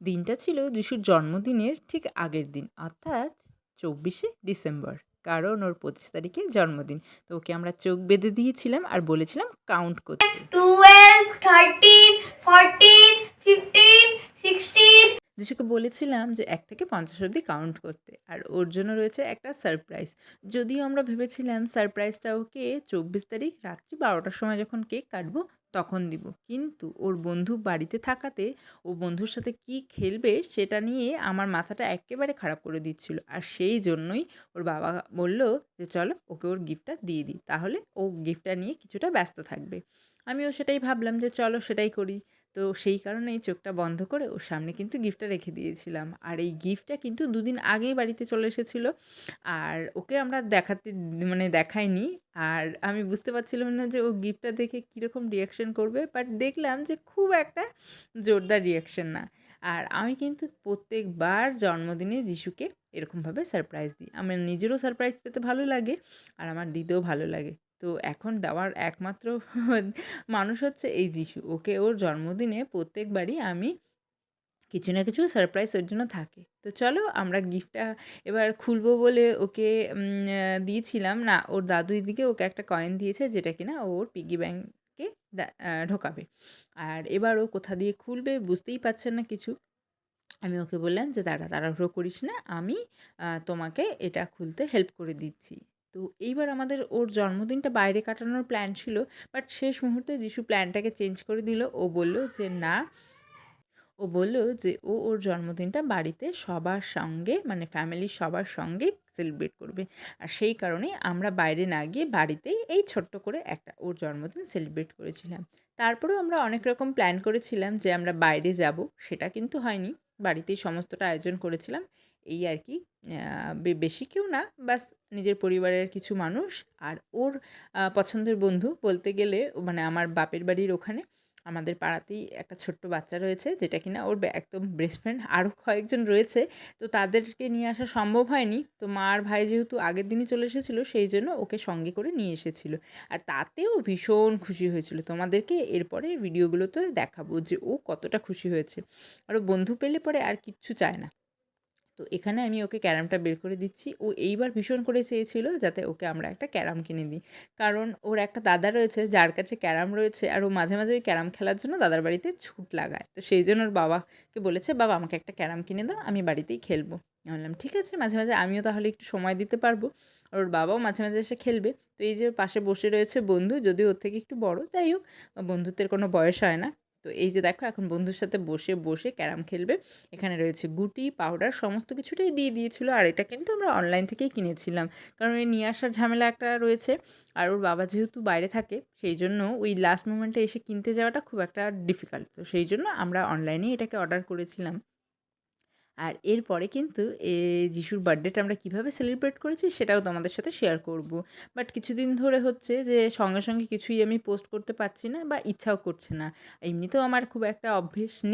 দিনটা ছিল যিশুর জন্মদিনের ঠিক আগের দিন, অর্থাৎ চব্বিশে ডিসেম্বর, কারণ ওর পঁচিশ তারিখে জন্মদিন। তো ওকে আমরা চোখ বেঁধে দিয়েছিলাম আর বলেছিলাম, কাউন্ট করতে। টুয়েলভ থার্টিন ফোরটিন ফিফটিন যিশুকে বলেছিলাম যে এক থেকে পঞ্চাশ অবধি কাউন্ট করতে, আর ওর জন্য রয়েছে একটা সারপ্রাইজ যদিও আমরা ভেবেছিলাম সারপ্রাইজটা ওকে চব্বিশ তারিখ রাত্রি বারোটার সময় যখন কেক কাটবো, তখন দিব। কিন্তু ওর বন্ধু বাড়িতে থাকাতে ও বন্ধুর সাথে কি খেলবে সেটা নিয়ে আমার মাথাটা একেবারে খারাপ করে দিচ্ছিল। আর সেই জন্যই ওর বাবা বলল যে, চলো, ওকে ওর গিফটটা দিয়ে দিই। তাহলে ও গিফটটা নিয়ে কিছুটা ব্যস্ত থাকবে। আমিও সেটাই ভাবলাম যে, চলো, সেটাই করি। তো সেই কারণেই চোখটা বন্ধ করে ওর সামনে কিন্তু গিফটটা রেখে দিয়েছিলাম। আর এই গিফটটা কিন্তু দুদিন আগেই বাড়িতে চলে এসেছিল। আর ওকে আমরা দেখাতে মানে দেখাইনি। আর আমি বুঝতে পারছিলাম না যে ও গিফটটা দেখে কীরকম রিয়াকশন করবে। বাট দেখলাম যে খুব একটা জোরদার রিয়াকশন না। আর আমি কিন্তু প্রত্যেকবার জন্মদিনে যিশুকে এরকমভাবে সারপ্রাইজ দিই। আমার নিজেরও সারপ্রাইজ পেতে ভালো লাগে। আর আমার দিতেও ভালো লাগে। তো এখন দেওয়ার একমাত্র মানুষ হচ্ছে এই যিশু। ওকে ওর জন্মদিনে প্রত্যেকবারই আমি কিছু না কিছু সারপ্রাইজ ওর জন্য থাকে। তো চলো আমরা গিফটটা এবার খুলবো বলে ওকে দিয়েছিলাম। না, ওর দাদুই দিকে ওকে একটা কয়েন দিয়েছে যেটা কিনা ওর পিগি ব্যাংকে ঢোকাবে। আর এবার ও কোথা দিয়ে খুলবে বুঝতেই পারছেন না কিছু। আমি ওকে বললাম যে, দাঁড়া, তাড়াহুড়ো করিস না। আমি তোমাকে এটা খুলতে হেল্প করে দিচ্ছি। তো এইবার আমাদের ওর জন্মদিনটা বাইরে কাটানোর প্ল্যান ছিল বাট শেষ মুহূর্তে যিশু প্ল্যানটাকে চেঞ্জ করে দিল। ও বলল যে, না। ও বলল যে, ও ওর জন্মদিনটা বাড়িতে সবার সঙ্গে মানে ফ্যামিলির সবার সঙ্গে সেলিব্রেট করবে। আর সেই কারণেই আমরা বাইরে না গিয়ে বাড়িতেই এই ছোট্ট করে একটা ওর জন্মদিন সেলিব্রেট করেছিলাম। তারপরেও আমরা অনেক রকম প্ল্যান করেছিলাম যে, আমরা বাইরে যাব। সেটা কিন্তু হয়নি। বাড়িতেই সমস্তটা আয়োজন করেছিলাম। এই আর কি। বেশি কেউ না, বাস নিজের পরিবারের কিছু মানুষ আর ওর পছন্দের বন্ধু বলতে গেলে মানে আমার বাপের বাড়ির ওখানে, আমাদের পাড়াতেই একটা ছোট্ট বাচ্চা রয়েছে যেটা কিনা ওর একদম বেস্ট ফ্রেন্ড আরও কয়েকজন রয়েছে। তো তাদেরকে নিয়ে আসা সম্ভব হয়নি। তো মা আর ভাই যেহেতু আগের দিনই চলে এসেছিল, সেই জন্য ওকে সঙ্গে করে নিয়ে এসেছিল। আর তাতেও ভীষণ খুশি হয়েছিল। তোমাদেরকে এরপরে ভিডিওগুলোতে দেখাবো যে ও কতটা খুশি হয়েছে। আর বন্ধু পেলে পরে আর কিচ্ছু চায় না। তো এখানে আমি ওকে ক্যারামটা বের করে দিচ্ছি। ও এইবার ভীষণ করে চেয়েছিল যাতে ওকে আমরা একটা ক্যারাম কিনে দিই। কারণ ওর একটা দাদা রয়েছে, যার কাছে ক্যারাম রয়েছে আর ও মাঝে মাঝে ওই ক্যারাম খেলার জন্য দাদার বাড়িতে ছুট লাগায়। তো সেই জন্য ওর বাবাকে বলেছে, বাবা, আমাকে একটা ক্যারাম কিনে দাও, আমি বাড়িতেই খেলব। বললাম, ঠিক আছে, মাঝে মাঝে আমিও তাহলে একটু সময় দিতে পারব। ওর বাবাও মাঝে মাঝে এসে খেলবে। তো এই যে পাশে বসে রয়েছে বন্ধু যদি ওর থেকে একটু বড়, যাই হোক, বন্ধুত্বের কোনো বয়স হয় না। তো এই যে দেখো, এখন বন্ধুর সাথে বসে বসে ক্যারাম খেলবে। এখানে রয়েছে গুটি, পাউডার, সমস্ত কিছুটাই দিয়ে দিয়েছিল। আর এটা কিন্তু আমরা অনলাইন থেকেই কিনেছিলাম। কারণ এই নিয়ে আসার ঝামেলা একটা রয়েছে। আর ওর বাবা যেহেতু বাইরে থাকে, সেই জন্য ওই লাস্ট মোমেন্টে এসে কিনতে যাওয়াটা খুব একটা ডিফিকাল্ট তো সেই জন্য আমরা অনলাইনেই এটাকে অর্ডার করেছিলাম। আর এরপরে কিন্তু এ যিশুর বার্থডেটা আমরা কীভাবে সেলিব্রেট করেছি সেটাও তোমাদের সাথে শেয়ার করব। বাট কিছুদিন ধরে হচ্ছে যে সঙ্গে সঙ্গে কিছুই আমি পোস্ট করতে পারছি না বা ইচ্ছাও করছে না। এমনিতেও আমার খুব একটা অভ্যেস নেই।